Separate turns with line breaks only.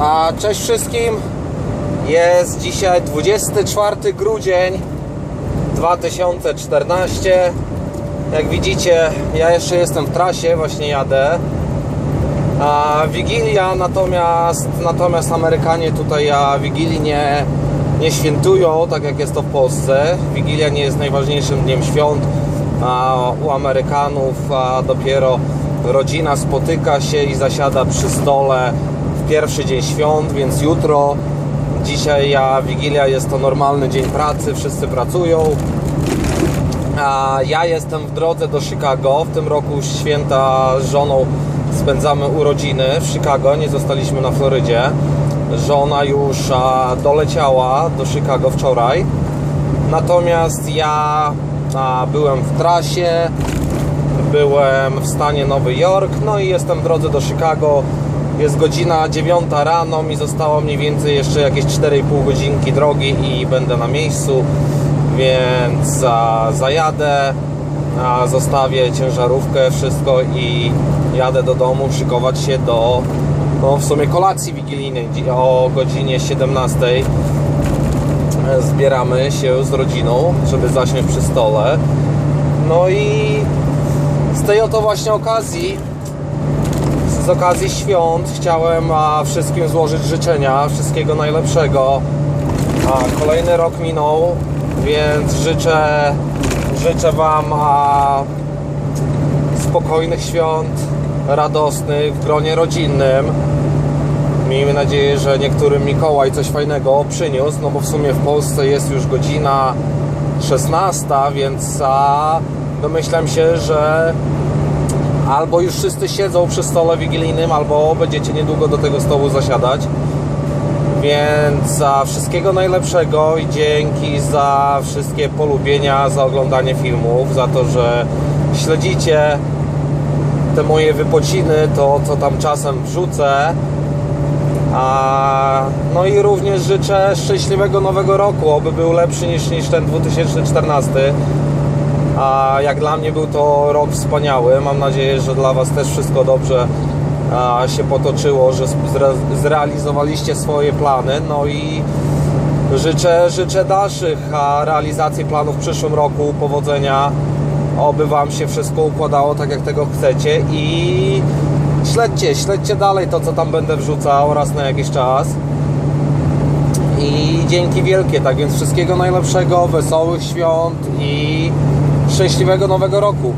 A cześć wszystkim. Jest dzisiaj 24 grudzień 2014. Jak widzicie, ja jeszcze jestem w trasie, właśnie jadę. A Wigilia natomiast, natomiast Amerykanie tutaj a Wigilii nie, nie świętują, tak jak jest to w Polsce. Wigilia nie jest najważniejszym dniem świąt, a u Amerykanów a dopiero rodzina spotyka się i zasiada przy stole pierwszy dzień świąt, więc jutro, dzisiaj a Wigilia jest to normalny dzień pracy, wszyscy pracują. A ja jestem w drodze do Chicago. W tym roku święta z żoną spędzamy urodziny w Chicago. Nie zostaliśmy na Florydzie. Żona już doleciała do Chicago wczoraj. Natomiast ja byłem w trasie, byłem w stanie Nowy Jork, no i jestem w drodze do Chicago. Jest godzina 9 rano, mi zostało mniej więcej jeszcze jakieś 4,5 godzinki drogi i będę na miejscu, więc zajadę, zostawię ciężarówkę, wszystko i jadę do domu szykować się do no, w sumie kolacji wigilijnej o godzinie 17 zbieramy się z rodziną, żeby zasiąść przy stole. No i z tej oto właśnie okazji, z okazji świąt, chciałem a, wszystkim złożyć życzenia, wszystkiego najlepszego. A, kolejny rok minął, więc życzę, życzę Wam a, spokojnych świąt, radosnych, w gronie rodzinnym. Miejmy nadzieję, że niektórym Mikołaj coś fajnego przyniósł, no bo w sumie w Polsce jest już godzina 16, więc a, domyślam się, że albo już wszyscy siedzą przy stole wigilijnym, albo będziecie niedługo do tego stołu zasiadać. Więc a, wszystkiego najlepszego i dzięki za wszystkie polubienia, za oglądanie filmów, za to, że śledzicie te moje wypociny, to co tam czasem wrzucę. A, no i również życzę szczęśliwego nowego roku, oby był lepszy niż, niż ten 2014. A jak dla mnie był to rok wspaniały. Mam nadzieję, że dla Was też wszystko dobrze się potoczyło, że zre, zrealizowaliście swoje plany. No i życzę, życzę dalszych realizacji planów w przyszłym roku, powodzenia. Oby Wam się wszystko układało tak, jak tego chcecie i śledźcie, śledźcie dalej to, co tam będę wrzucał raz na jakiś czas. I dzięki wielkie, tak więc wszystkiego najlepszego, wesołych świąt i szczęśliwego nowego roku.